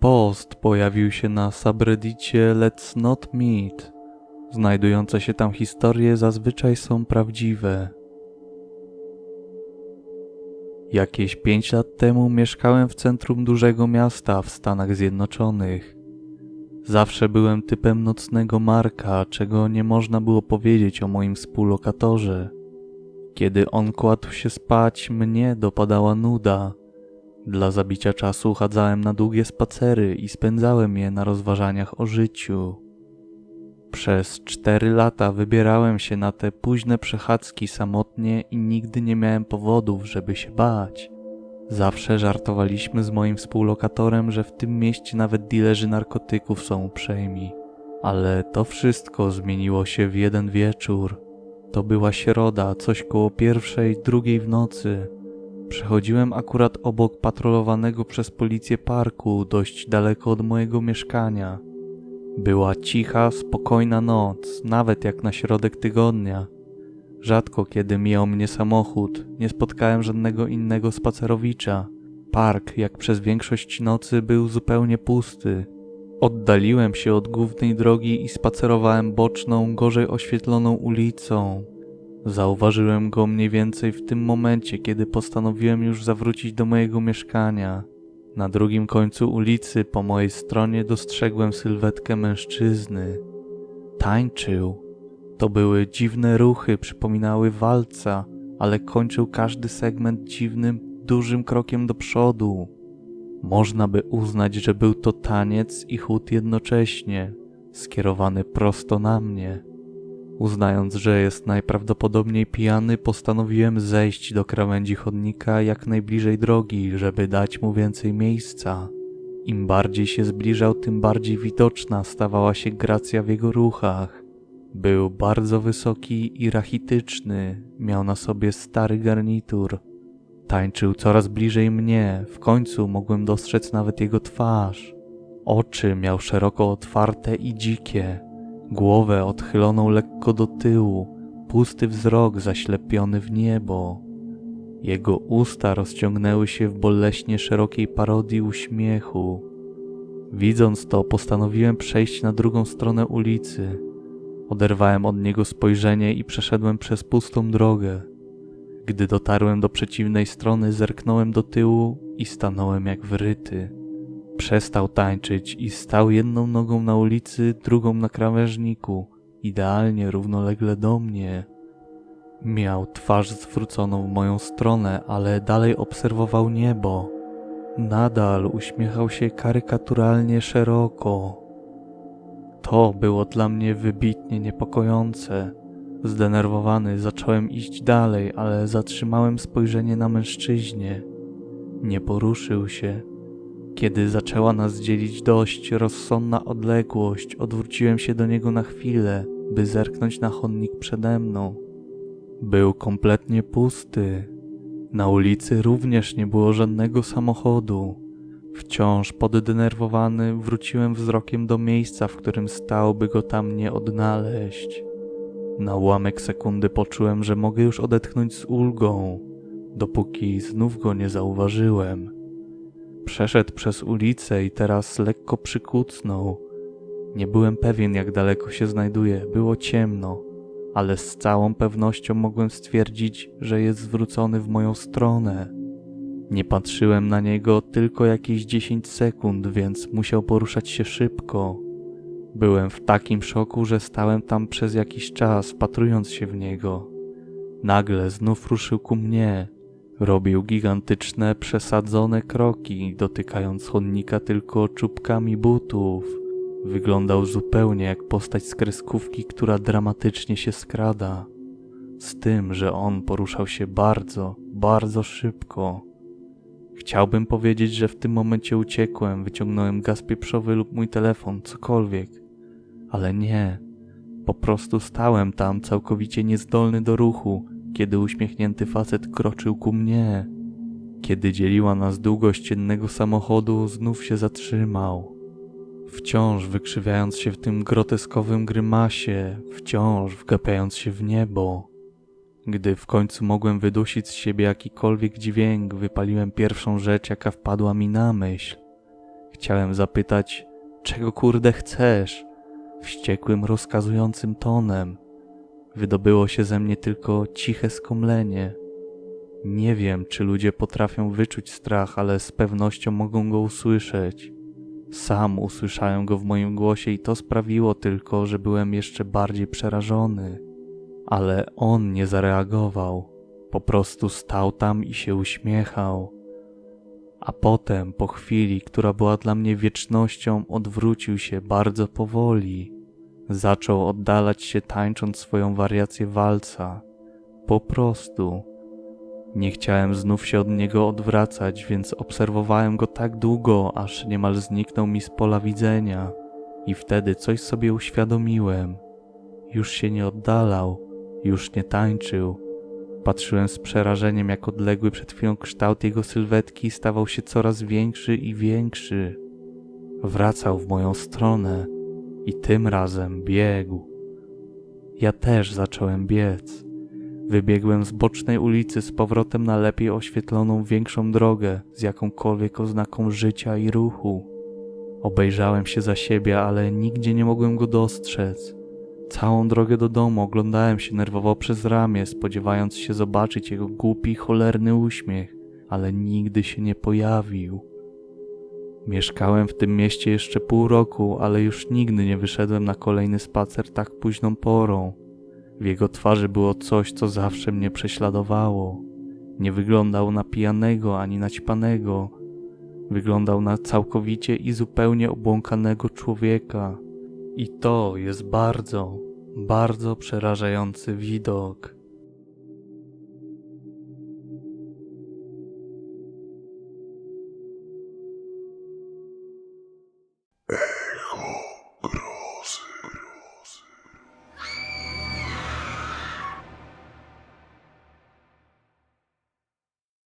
Post pojawił się na subreddicie Let's Not Meet. Znajdujące się tam historie zazwyczaj są prawdziwe. Jakieś 5 lat temu mieszkałem w centrum dużego miasta w Stanach Zjednoczonych. Zawsze byłem typem nocnego Marka, czego nie można było powiedzieć o moim współlokatorze. Kiedy on kładł się spać, mnie dopadała nuda. Dla zabicia czasu chadzałem na długie spacery i spędzałem je na rozważaniach o życiu. Przez cztery lata wybierałem się na te późne przechadzki samotnie i nigdy nie miałem powodów, żeby się bać. Zawsze żartowaliśmy z moim współlokatorem, że w tym mieście nawet dilerzy narkotyków są uprzejmi. Ale to wszystko zmieniło się w jeden wieczór. To była środa, coś koło pierwszej, drugiej w nocy. Przechodziłem akurat obok patrolowanego przez policję parku, dość daleko od mojego mieszkania. Była cicha, spokojna noc, nawet jak na środek tygodnia. Rzadko kiedy mijał mnie samochód, nie spotkałem żadnego innego spacerowicza. Park, jak przez większość nocy, był zupełnie pusty. Oddaliłem się od głównej drogi i spacerowałem boczną, gorzej oświetloną ulicą. Zauważyłem go mniej więcej w tym momencie, kiedy postanowiłem już zawrócić do mojego mieszkania. Na drugim końcu ulicy po mojej stronie dostrzegłem sylwetkę mężczyzny. Tańczył. To były dziwne ruchy, przypominały walca, ale kończył każdy segment dziwnym, dużym krokiem do przodu. Można by uznać, że był to taniec i chód jednocześnie, skierowany prosto na mnie. Uznając, że jest najprawdopodobniej pijany, postanowiłem zejść do krawędzi chodnika jak najbliżej drogi, żeby dać mu więcej miejsca. Im bardziej się zbliżał, tym bardziej widoczna stawała się gracja w jego ruchach. Był bardzo wysoki i rachityczny, miał na sobie stary garnitur. Tańczył coraz bliżej mnie, w końcu mogłem dostrzec nawet jego twarz. Oczy miał szeroko otwarte i dzikie, głowę odchyloną lekko do tyłu, pusty wzrok zaślepiony w niebo. Jego usta rozciągnęły się w boleśnie szerokiej parodii uśmiechu. Widząc to, postanowiłem przejść na drugą stronę ulicy. Oderwałem od niego spojrzenie i przeszedłem przez pustą drogę. Gdy dotarłem do przeciwnej strony, zerknąłem do tyłu i stanąłem jak wryty. Przestał tańczyć i stał jedną nogą na ulicy, drugą na krawężniku, idealnie równolegle do mnie. Miał twarz zwróconą w moją stronę, ale dalej obserwował niebo. Nadal uśmiechał się karykaturalnie szeroko. To było dla mnie wybitnie niepokojące. Zdenerwowany zacząłem iść dalej, ale zatrzymałem spojrzenie na mężczyźnie. Nie poruszył się. Kiedy zaczęła nas dzielić dość rozsądna odległość, odwróciłem się do niego na chwilę, by zerknąć na chodnik przede mną. Był kompletnie pusty. Na ulicy również nie było żadnego samochodu. Wciąż poddenerwowany wróciłem wzrokiem do miejsca, w którym stał, by go tam nie odnaleźć. Na ułamek sekundy poczułem, że mogę już odetchnąć z ulgą, dopóki znów go nie zauważyłem. Przeszedł przez ulicę i teraz lekko przykucnął. Nie byłem pewien, jak daleko się znajduje, było ciemno, ale z całą pewnością mogłem stwierdzić, że jest zwrócony w moją stronę. Nie patrzyłem na niego tylko jakieś 10 sekund, więc musiał poruszać się szybko. Byłem w takim szoku, że stałem tam przez jakiś czas, wpatrując się w niego. Nagle znów ruszył ku mnie. Robił gigantyczne, przesadzone kroki, dotykając chodnika tylko czubkami butów. Wyglądał zupełnie jak postać z kreskówki, która dramatycznie się skrada. Z tym, że on poruszał się bardzo, bardzo szybko. Chciałbym powiedzieć, że w tym momencie uciekłem, wyciągnąłem gaz pieprzowy lub mój telefon, cokolwiek. Ale nie. Po prostu stałem tam całkowicie niezdolny do ruchu, kiedy uśmiechnięty facet kroczył ku mnie. Kiedy dzieliła nas długość jednego samochodu, znów się zatrzymał. Wciąż wykrzywiając się w tym groteskowym grymasie, wciąż wgapiając się w niebo. Gdy w końcu mogłem wydusić z siebie jakikolwiek dźwięk, wypaliłem pierwszą rzecz, jaka wpadła mi na myśl. Chciałem zapytać, czego kurde chcesz? Wściekłym, rozkazującym tonem. Wydobyło się ze mnie tylko ciche skomlenie. Nie wiem, czy ludzie potrafią wyczuć strach, ale z pewnością mogą go usłyszeć. Sam usłyszałem go w moim głosie i to sprawiło tylko, że byłem jeszcze bardziej przerażony. Ale on nie zareagował. Po prostu stał tam i się uśmiechał. A potem, po chwili, która była dla mnie wiecznością, odwrócił się bardzo powoli. Zaczął oddalać się, tańcząc swoją wariację walca. Po prostu. Nie chciałem znów się od niego odwracać, więc obserwowałem go tak długo, aż niemal zniknął mi z pola widzenia. I wtedy coś sobie uświadomiłem. Już się nie oddalał, już nie tańczył. Patrzyłem z przerażeniem, jak odległy przed chwilą kształt jego sylwetki stawał się coraz większy i większy. Wracał w moją stronę i tym razem biegł. Ja też zacząłem biec. Wybiegłem z bocznej ulicy z powrotem na lepiej oświetloną, większą drogę z jakąkolwiek oznaką życia i ruchu. Obejrzałem się za siebie, ale nigdzie nie mogłem go dostrzec. Całą drogę do domu oglądałem się nerwowo przez ramię, spodziewając się zobaczyć jego głupi, cholerny uśmiech, ale nigdy się nie pojawił. Mieszkałem w tym mieście jeszcze pół roku, ale już nigdy nie wyszedłem na kolejny spacer tak późną porą. W jego twarzy było coś, co zawsze mnie prześladowało. Nie wyglądał na pijanego ani naćpanego. Wyglądał na całkowicie i zupełnie obłąkanego człowieka. I to jest bardzo, bardzo przerażający widok.